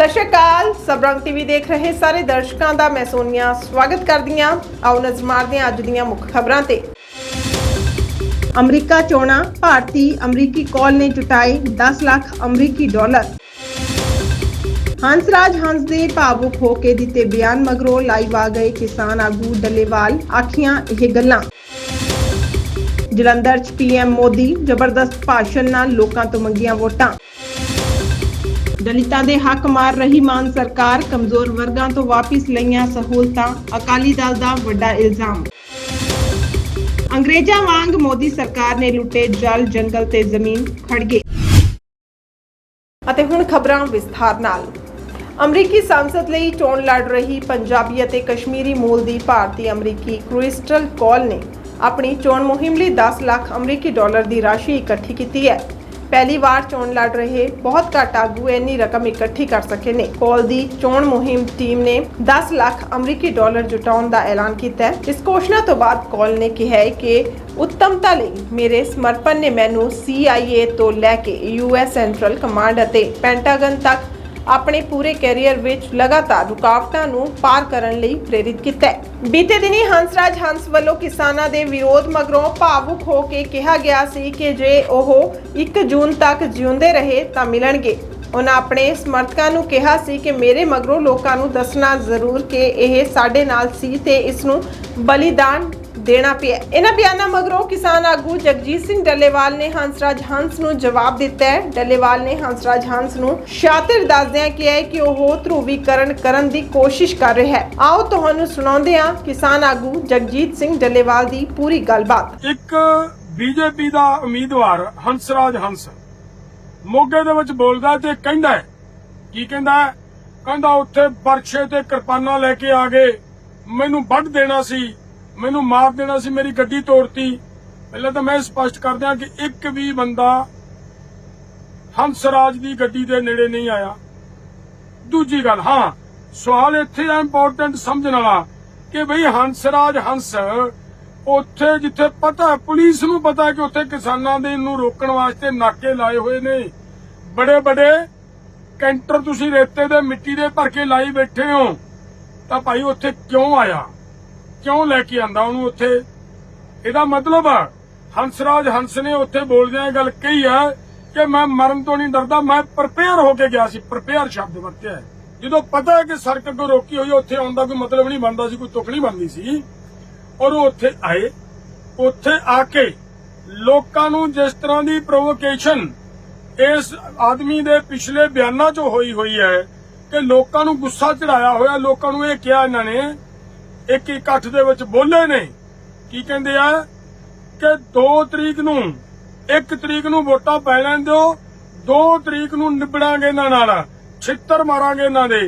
ਸਤਿ ਸ਼੍ਰੀ ਅਕਾਲ। ਸਬਰੰਗ ਟੀਵੀ ਦੇਖ ਰਹੇ ਸਾਰੇ ਦਰਸ਼ਕਾਂ ਦਾ ਮੈਂ ਸੋਨੀਆ ਸਵਾਗਤ ਕਰਦੀ ਹਾਂ। ਆਓ ਨਜ਼ਰ ਮਾਰਦੇ ਹਾਂ ਅੱਜ ਦੀਆਂ ਮੁੱਖ ਖਬਰਾਂ ਤੇ। ਅਮਰੀਕਾ ਚੋਣਾਂ, ਭਾਰਤੀ ਅਮਰੀਕੀ ਕਾਲ ਨੇ ਜੁਟਾਏ 10 ਲੱਖ ਅਮਰੀਕੀ ਡਾਲਰ। ਹੰਸਰਾਜ ਹੰਸ ਦੇ ਭਾਵੁਕ ਹੋ ਕੇ ਦਿੱਤੇ ਬਿਆਨ ਮਗਰੋਂ ਲਾਈਵ ਆ ਗਏ ਕਿਸਾਨ ਆਗੂ ਡੱਲੇਵਾਲ, ਆਖੀਆਂ ਇਹ ਗੱਲਾਂ। ਜਲੰਧਰ ਚ ਪੀਐਮ ਮੋਦੀ ਜ਼ਬਰਦਸਤ ਭਾਸ਼ਣ ਨਾਲ ਲੋਕਾਂ ਤੋਂ ਮੰਗੀਆਂ ਵੋਟਾਂ। ਦਲਿਤਾਂ ਦੇ ਹੱਕ ਮਾਰ ਰਹੀ ਮਾਨ ਸਰਕਾਰ ਕਮਜ਼ੋਰ ਵਰਗਾਂ ਤੋਂ ਵਾਪਿਸ ਲਈਆਂ ਸਹੂਲਤਾਂ, ਅਕਾਲੀ ਦਲ ਦਾ ਵੱਡਾ ਇਲਜ਼ਾਮ। ਅੰਗਰੇਜ਼ਾਂ ਵਾਂਗ ਮੋਦੀ ਸਰਕਾਰ ਨੇ ਲੁੱਟੇ ਜਲ, ਜੰਗਲ ਤੇ ਜ਼ਮੀਨ ਖੜ ਅਤੇ ਹੁਣ ਖਬਰਾਂ ਵਿਸਥਾਰ ਨਾਲ। ਅਮਰੀਕੀ ਸੰਸਦ ਲਈ ਚੋਣ ਲੜ ਰਹੀ ਪੰਜਾਬੀ ਅਤੇ ਕਸ਼ਮੀਰੀ ਮੂਲ ਦੀ ਭਾਰਤੀ ਅਮਰੀਕੀ ਕ੍ਰਿਸਟਲ ਕਾਲ ਨੇ ਆਪਣੀ ਚੋਣ ਮੁਹਿੰਮ ਲਈ 10 ਲੱਖ ਅਮਰੀਕੀ ਡਾਲਰ ਦੀ ਰਾਸ਼ੀ ਇਕੱਠੀ ਕੀਤੀ ਹੈ। ਪਹਿਲੀ ਵਾਰ ਚੋਣ ਲੜ ਰਹੇ ਬਹੁਤ ਘੱਟ ਆਗੂ ਇੰਨੀ ਰਕਮ ਇਕੱਠੀ ਕਰ ਸਕੇ ਨੇ। ਕਾਲ ਦੀ ਚੋਣ ਮੁਹਿੰਮ ਟੀਮ ਨੇ 10 ਲੱਖ ਅਮਰੀਕੀ ਡਾਲਰ ਜੁਟਾਉਣ ਦਾ ਐਲਾਨ ਕੀਤਾ ਹੈ। ਇਸ ਘੋਸ਼ਣਾ ਤੋਂ ਬਾਅਦ ਕੌਲ ਨੇ ਕਿਹਾ ਹੈ ਕਿ ਉੱਤਮਤਾ ਲਈ ਮੇਰੇ ਸਮਰਪਣ ਨੇ ਮੈਨੂੰ CIA ਤੋਂ ਲੈ ਕੇ US ਸੈਂਟਰਲ ਕਮਾਂਡ ਅਤੇ ਪੈਂਟਾਗਨ ਤੱਕ ਆਪਣੇ ਪੂਰੇ ਕੈਰੀਅਰ ਵਿੱਚ ਲਗਾਤਾਰ ਰੁਕਾਵਟਾਂ ਨੂੰ ਪਾਰ ਕਰਨ ਲਈ ਪ੍ਰੇਰਿਤ ਕੀਤਾ ਹੈ। ਬੀਤੇ ਦਿਨੀ ਹੰਸਰਾਜ ਹੰਸ ਵੱਲੋਂ ਕਿਸਾਨਾਂ ਦੇ ਵਿਰੋਧ ਮਗਰੋਂ ਭਾਵੁਕ ਹੋ ਕੇ ਕਿਹਾ ਗਿਆ ਸੀ ਕਿ ਜੇ ਉਹ 1 ਜੂਨ ਤੱਕ ਜਿਉਂਦੇ ਰਹੇ ਤਾਂ ਮਿਲਣਗੇ। ਉਹਨਾਂ ਆਪਣੇ ਸਮਰਥਕਾਂ ਨੂੰ ਕਿਹਾ ਸੀ ਕਿ ਮੇਰੇ ਮਗਰੋਂ ਲੋਕਾਂ ਨੂੰ ਦੱਸਣਾ ਜ਼ਰੂਰ ਕਿ ਇਹ ਸਾਡੇ ਨਾਲ ਸੀ ਤੇ ਇਸ ਨੂੰ ਬਲੀਦਾਨ ਦੇਣਾ ਪਿਆ ਇਹਨਾਂ ਬਿਆਨਾਂ ਮਗਰੋਂ ਕਿਸਾਨ ਆਗੂ ਜਗਜੀਤ ਸਿੰਘ ਡੱਲੇਵਾਲ ਨੇ ਹੰਸਰਾਜ ਹੰਸ ਨੂੰ ਜਵਾਬ ਦਿੱਤਾ ਹੈ। ਡੱਲੇਵਾਲ ਨੇ ਹੰਸਰਾਜ ਹੰਸ ਨੂੰ ਸ਼ਾਤਿਰ ਦੱਸਦਿਆਂ ਕਿਹਾ ਹੈ ਕਿ ਉਹ ਧਰੂਵੀਕਰਨ ਕਰਨ ਦੀ ਕੋਸ਼ਿਸ਼ ਕਰ ਰਿਹਾ ਹੈ। ਆਓ ਤੁਹਾਨੂੰ ਸੁਣਾਉਂਦੇ ਹਾਂ ਕਿਸਾਨ ਆਗੂ ਜਗਜੀਤ ਸਿੰਘ ਡੱਲੇਵਾਲ ਦੀ ਪੂਰੀ ਗੱਲਬਾਤ। ਇੱਕ ਬੀਜੇਪੀ ਦਾ ਉਮੀਦਵਾਰ ਹੰਸਰਾਜ ਹੰਸ ਮੋਗੇ ਦੇ ਵਿੱਚ ਬੋਲਦਾ ਤੇ ਕਹਿੰਦਾ ਕੀ ਕਹਿੰਦਾ ਕਹਿੰਦਾ, ਉੱਥੇ ਬਰਛੇ ਤੇ ਕਿਰਪਾਨਾਂ ਲੈ ਕੇ ਆ ਗਏ। ਮੈਨੂੰ ਵੱਢ ਦੇਣਾ ਸੀ। ਮੈਨੂੰ ਮਾਰ ਦੇਣਾ ਸੀ, ਮੇਰੀ ਗੱਡੀ ਤੋੜਤੀ। ਪਹਿਲਾਂ ਤਾਂ ਮੈਂ ਸਪਸ਼ਟ ਕਰ ਦਿਆਂ ਕਿ ਇੱਕ ਵੀ ਬੰਦਾ ਹੰਸਰਾਜ ਦੀ ਗੱਡੀ ਦੇ ਨੇੜੇ ਨਹੀਂ ਆਇਆ। ਦੂਜੀ ਗੱਲ, ਹਾਂ, ਸਵਾਲ ਇੱਥੇ ਆ ਇੰਪੋਰਟੈਂਟ ਸਮਝਣ ਵਾਲਾ ਕਿ ਬਈ ਹੰਸਰਾਜ ਹੰਸ ਉੱਥੇ ਜਿੱਥੇ ਪਤਾ, ਪੁਲਿਸ ਨੂੰ ਪਤਾ ਕਿ ਉੱਥੇ ਕਿਸਾਨਾਂ ਦੇ ਨੂੰ ਰੋਕਣ ਵਾਸਤੇ ਨਾਕੇ ਲਾਏ ਹੋਏ ਨੇ। ਬੜੇ ਬੜੇ ਕੈਂਟਰ ਤੁਸੀਂ ਰੇਤੇ ਦੇ ਮਿੱਟੀ ਦੇ ਭਰ ਕੇ ਲਾਈ ਬੈਠੇ ਹੋ। ਤਾਂ ਭਾਈ ਉੱਥੇ ਕਿਉਂ ਆਇਆ? ਕਿਉਂ ਲੈ ਕੇ ਆਂਦਾ ਉਹਨੂੰ ਉੱਥੇ? ਇਹਦਾ ਮਤਲਬ ਹੰਸਰਾਜ ਹੰਸ ਨੇ ਉੱਥੇ ਬੋਲਦਿਆਂ ਇਹ ਗੱਲ ਕਹੀ ਹੈ ਕਿ ਮੈਂ ਮਰਨ ਤੋਂ ਨਹੀਂ ਡਰਦਾ ਮੈਂ ਪ੍ਰਪੇਅਰ ਹੋ ਕੇ ਗਿਆ ਸੀ ਪ੍ਰਪੇਅਰ ਸ਼ਬਦ ਵਰਤਿਆ ਜਦੋਂ ਪਤਾ ਹੈ ਕਿ ਸੜਕ ਅੱਗੋਂ ਰੋਕੀ ਹੋਈ ਹੈ, ਉੱਥੇ ਆਉਣ ਦਾ ਕੋਈ ਮਤਲਬ ਨਹੀਂ ਬਣਦਾ ਸੀ ਕੋਈ ਤੁਕ ਨਹੀਂ ਬਣਦੀ ਸੀ। ਔਰ ਉਹ ਉੱਥੇ ਆਏ ਉੱਥੇ ਆ ਕੇ ਲੋਕਾਂ ਨੂੰ ਜਿਸ ਤਰ੍ਹਾਂ ਦੀ ਪ੍ਰੋਵੋਕੇਸ਼ਨ ਇਸ ਆਦਮੀ ਦੇ ਪਿਛਲੇ ਬਿਆਨਾਂ ਚ ਹੋਈ ਹੋਈ ਹੈ ਕਿ ਲੋਕਾਂ ਨੂੰ ਗੁੱਸਾ ਚੜਾਇਆ ਹੋਇਆ ਲੋਕਾਂ ਨੂੰ ਇਹ ਕਿਹਾ ਇਹਨਾਂ ਨੇ ਇੱਕ ਇਕੱਠ ਦੇ ਵਿੱਚ ਬੋਲੇ ਨੇ। ਕੀ ਕਹਿੰਦੇ ਆ? ਕਿ 2 ਤਰੀਕ ਨੂੰ 1 ਤਰੀਕ ਨੂੰ ਵੋਟਾਂ ਪੈ ਲੈਣ ਦਿਓ 2 ਤਰੀਕ ਨੂੰ ਨਿਬੜਾਂਗੇ ਇਹਨਾਂ ਨਾਲ, ਛਿੱਤਰ ਮਾਰਾਂਗੇ ਇਹਨਾਂ ਦੇ।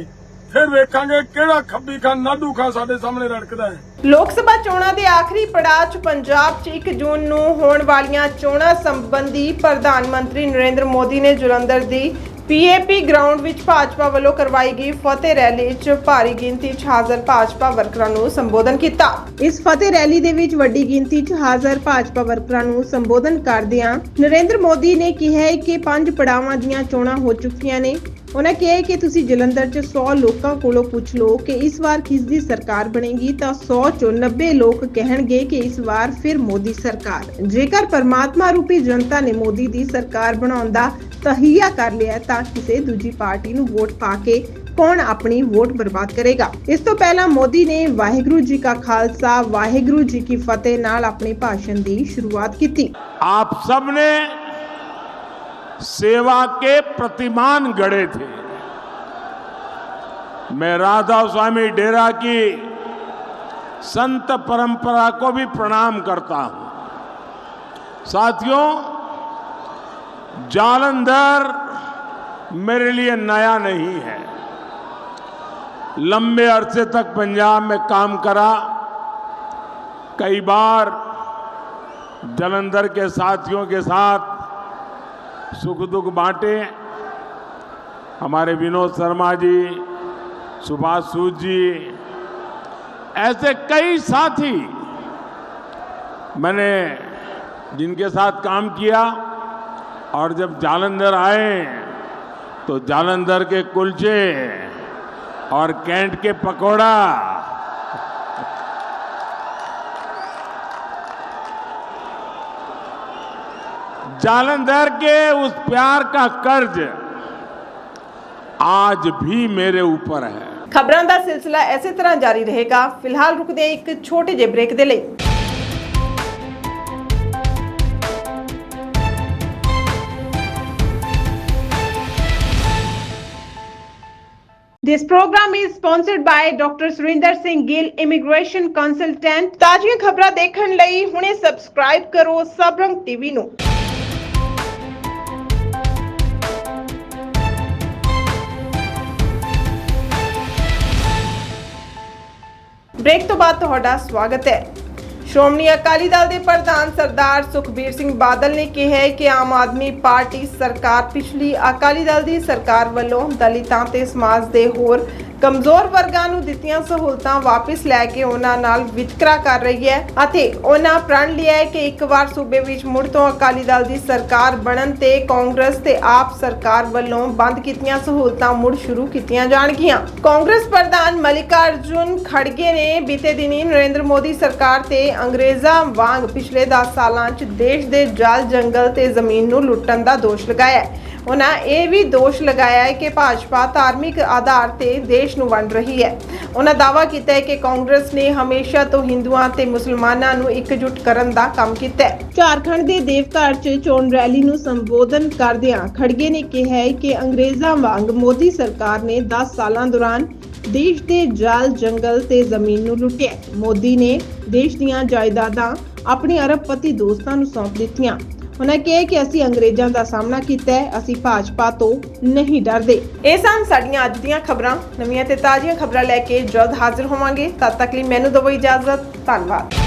ਫਿਰ ਵੇਖਾਂਗੇ ਕਿਹੜਾ ਖੱਬੀ ਖਾਨ ਨਾਡੂ ਖਾਨ ਸਾਡੇ ਸਾਹਮਣੇ ਰੜਕਦਾ ਹੈ। ਲੋਕ ਸਭਾ ਚੋਣਾਂ ਦੇ ਆਖਰੀ ਪੜਾਅ 'ਚ ਪੰਜਾਬ 'ਚ 1 ਜੂਨ ਨੂੰ ਹੋਣ ਵਾਲੀਆਂ ਚੋਣਾਂ ਸੰਬੰਧੀ ਪ੍ਰਧਾਨ ਮੰਤਰੀ ਨਰਿੰਦਰ ਮੋਦੀ ਨੇ ਜਲੰਧਰ ਦੀ ਪੀਏਪੀ ਗਰਾਊਂਡ ਵਿੱਚ ਭਾਜਪਾ ਵੱਲੋਂ ਕਰਵਾਈ ਗਈ ਫਤਿਹ ਰੈਲੀ 'ਚ ਭਾਰੀ ਗਿਣਤੀ 'ਚ ਹਾਜ਼ਰ ਭਾਜਪਾ ਵਰਕਰਾਂ ਨੂੰ ਸੰਬੋਧਨ ਕੀਤਾ। ਇਸ ਫਤਿਹ ਰੈਲੀ ਦੇ ਵਿੱਚ ਵੱਡੀ ਗਿਣਤੀ 'ਚ ਹਾਜ਼ਰ ਭਾਜਪਾ ਵਰਕਰਾਂ ਨੂੰ ਸੰਬੋਧਨ ਕਰਦਿਆਂ ਨਰਿੰਦਰ ਮੋਦੀ ਨੇ ਕਿਹਾ ਹੈ ਕਿ ਪੰਜ ਪੜਾਵਾਂ ਦੀਆਂ ਚੋਣਾਂ ਹੋ ਚੁੱਕੀਆਂ ਨੇ। ਉਹਨਾਂ ਕਿਹਾ ਕਿ ਤੁਸੀਂ ਜਲੰਧਰ 'ਚ 100 ਲੋਕਾਂ ਕੋਲੋਂ ਪੁੱਛ ਲਓ ਕਿ ਇਸ ਵਾਰ ਕਿਸ ਦੀ ਸਰਕਾਰ ਬਣੇਗੀ, ਤਾਂ 100 'ਚੋਂ 90 ਲੋਕ ਕਹਿਣਗੇ ਕਿ ਇਸ ਵਾਰ ਫਿਰ ਮੋਦੀ ਸਰਕਾਰ। ਜੇਕਰ ਪਰਮਾਤਮਾ ਰੂਪੀ ਜਨਤਾ ਨੇ ਮੋਦੀ ਦੀ ਸਰਕਾਰ ਬਣਾਉਣ ਦਾ ਤਹੀਆ ਕਰ ਲਿਆ ਤਾਂ ਕਿਸੇ ਦੂਜੀ ਪਾਰਟੀ ਨੂੰ ਵੋਟ ਪਾ ਕੇ ਕੌਣ ਆਪਣੀ ਵੋਟ ਬਰਬਾਦ ਕਰੇਗਾ? ਇਸ ਤੋਂ ਪਹਿਲਾਂ ਮੋਦੀ ਨੇ ਵਾਹਿਗੁਰੂ ਜੀ ਕਾ ਖਾਲਸਾ, ਵਾਹਿਗੁਰੂ ਜੀ ਕੀ ਫਤਿਹ ਨਾਲ ਆਪਣੇ ਭਾਸ਼ਣ ਦੀ ਸ਼ੁਰੂਆਤ ਕੀਤੀ। ਆਪ ਸਭ ਨੇ सेवा के प्रतिमान गढ़े थे। मैं राधा स्वामी डेरा की संत परंपरा को भी प्रणाम करता हूँ। साथियों, जालंधर मेरे लिए नया नहीं है। लंबे अरसे तक पंजाब में काम करा। कई बार जलंधर के साथियों के साथ सुख दुख बांटे। हमारे विनोद शर्मा जी, सुभाष सूद जी, ऐसे कई साथी मैंने जिनके साथ काम किया और जब जालंधर आए तो जालंधर के कुलचे और कैंट के पकोड़ा जालंधर के उस प्यार का कर्ज आज भी मेरे ऊपर है ਖਬਰਾਂ ਦਾ ਸਿਲਸਿਲਾ ਐਸੇ ਤਰ੍ਹਾਂ ਜਾਰੀ ਰਹੇਗਾ ਫਿਲਹਾਲ ਰੁਕਦੇ ਹਾਂ ਇੱਕ ਛੋਟੇ ਜਿਹੇ ਬ੍ਰੇਕ ਦੇ ਲਈ This program is sponsored by Dr. Surinder Singh Gill Immigration Consultant. ਤਾਜ਼ੀਆਂ ਖਬਰਾਂ ਦੇਖਣ ਲਈ ਹੁਣੇ ਸਬਸਕ੍ਰਾਈਬ ਕਰੋ ਸਬਰੰਗ ਟੀਵੀ ਨੂੰ। ਬ੍ਰੇਕ ਤੋਂ ਬਾਅਦ ਤੁਹਾਡਾ ਸਵਾਗਤ ਹੈ। ਸ਼੍ਰੋਮਣੀ ਅਕਾਲੀ ਦਲ ਦੇ ਪ੍ਰਧਾਨ ਸਰਦਾਰ ਸੁਖਬੀਰ ਸਿੰਘ ਬਾਦਲ ਨੇ ਕਿਹਾ ਹੈ ਕਿ ਆਮ ਆਦਮੀ ਪਾਰਟੀ ਸਰਕਾਰ ਪਿਛਲੀ ਅਕਾਲੀ ਦਲ ਦੀ ਸਰਕਾਰ ਵੱਲੋਂ ਦਲਿਤਾਂ ਤੇ ਸਮਾਜ ਦੇ ਹੋਰ ਕਮਜ਼ੋਰ ਵਰਗਾਂ ਨੂੰ ਦਿੱਤੀਆਂ ਸਹੂਲਤਾਂ ਵਾਪਸ ਲੈ ਕੇ ਉਹਨਾਂ ਨਾਲ ਵਿਤਕਰਾ ਕਰ ਰਹੀ ਹੈ ਅਤੇ ਉਹਨਾਂ ਪ੍ਰਣ ਲਿਆ ਹੈ ਕਿ ਇੱਕ ਵਾਰ ਸੂਬੇ ਵਿੱਚ ਮੁੜ ਤੋਂ ਅਕਾਲੀ ਦਲ ਦੀ ਸਰਕਾਰ ਬਣਨ ਤੇ ਕਾਂਗਰਸ ਤੇ ਆਪ ਸਰਕਾਰ ਵੱਲੋਂ ਬੰਦ ਕੀਤੀਆਂ ਸਹੂਲਤਾਂ ਮੁੜ ਸ਼ੁਰੂ ਕੀਤੀਆਂ ਜਾਣਗੀਆਂ। ਕਾਂਗਰਸ ਪ੍ਰਧਾਨ ਮਲਿਕਾਰਜੁਨ ਖੜਗੇ ਨੇ ਬੀਤੇ ਦਿਨੀ ਨਰਿੰਦਰ ਮੋਦੀ ਸਰਕਾਰ ਤੇ ਅੰਗਰੇਜ਼ਾਂ ਵਾਂਗ ਪਿਛਲੇ 10 ਸਾਲਾਂ 'ਚ ਦੇਸ਼ ਦੇ ਜਲ ਜੰਗਲ ਤੇ ਜ਼ਮੀਨ ਨੂੰ ਲੁੱਟਣ ਦਾ ਦੋਸ਼ ਲਗਾਇਆ ਹੈ। ਉਹਨਾਂ ਇਹ ਵੀ ਦੋਸ਼ ਲਗਾਇਆ ਹੈ ਕਿ ਭਾਜਪਾ ਧਾਰਮਿਕ ਆਧਾਰ ਤੇ ਦੇਸ਼ ਨੂੰ ਵੰਡ ਰਹੀ ਹੈ। ਉਹਨਾਂ ਦਾਅਵਾ ਕੀਤਾ ਹੈ ਕਿ ਕਾਂਗਰਸ ਨੇ ਹਮੇਸ਼ਾ ਤੋਂ ਹਿੰਦੂਆਂ ਤੇ ਮੁਸਲਮਾਨਾਂ ਨੂੰ ਇਕਜੁੱਟ ਕਰਨ ਦਾ ਕੰਮ ਕੀਤਾ ਹੈ। ਝਾਰਖੰਡ ਦੇ ਦੇਵਘਰ 'ਚ ਚੋਣ ਰੈਲੀ ਨੂੰ ਸੰਬੋਧਨ ਕਰਦਿਆਂ ਖੜਗੇ ਨੇ ਕਿਹਾ ਹੈ ਕਿ ਅੰਗਰੇਜ਼ਾਂ ਵਾਂਗ ਮੋਦੀ ਸਰਕਾਰ ਨੇ 10 ਸਾਲਾਂ ਦੌਰਾਨ ਦੇਸ਼ ਦੇ ਜਲ, ਜੰਗਲ ਤੇ ਜ਼ਮੀਨ ਨੂੰ ਲੁੱਟਿਆ। ਮੋਦੀ ਨੇ ਦੇਸ਼ ਦੀਆਂ ਜਾਇਦਾਦਾਂ ਆਪਣੇ ਅਰਬਪਤੀ ਦੋਸਤਾਂ ਨੂੰ ਸੌਂਪ ਦਿੱਤੀਆਂ। ਉਹਨਾਂ ਕਿਹਾ ਕਿ ਅਸੀਂ ਅੰਗਰੇਜ਼ਾਂ ਦਾ ਸਾਹਮਣਾ ਕੀਤਾ ਹੈ, ਅਸੀਂ ਭਾਜਪਾ ਤੋਂ ਨਹੀਂ ਡਰਦੇ। ਇਹ ਸਨ ਸਾਡੀਆਂ ਅੱਜ ਦੀਆਂ ਖਬਰਾਂ। ਨਵੀਆਂ ਤੇ ਤਾਜ਼ੀਆਂ ਖਬਰਾਂ ਲੈ ਕੇ ਜਲਦ ਹਾਜ਼ਰ ਹੋਵਾਂਗੇ। ਤਦ ਤੱਕ ਲਈ ਮੈਨੂੰ ਦਿਓ ਇਜਾਜ਼ਤ। ਧੰਨਵਾਦ।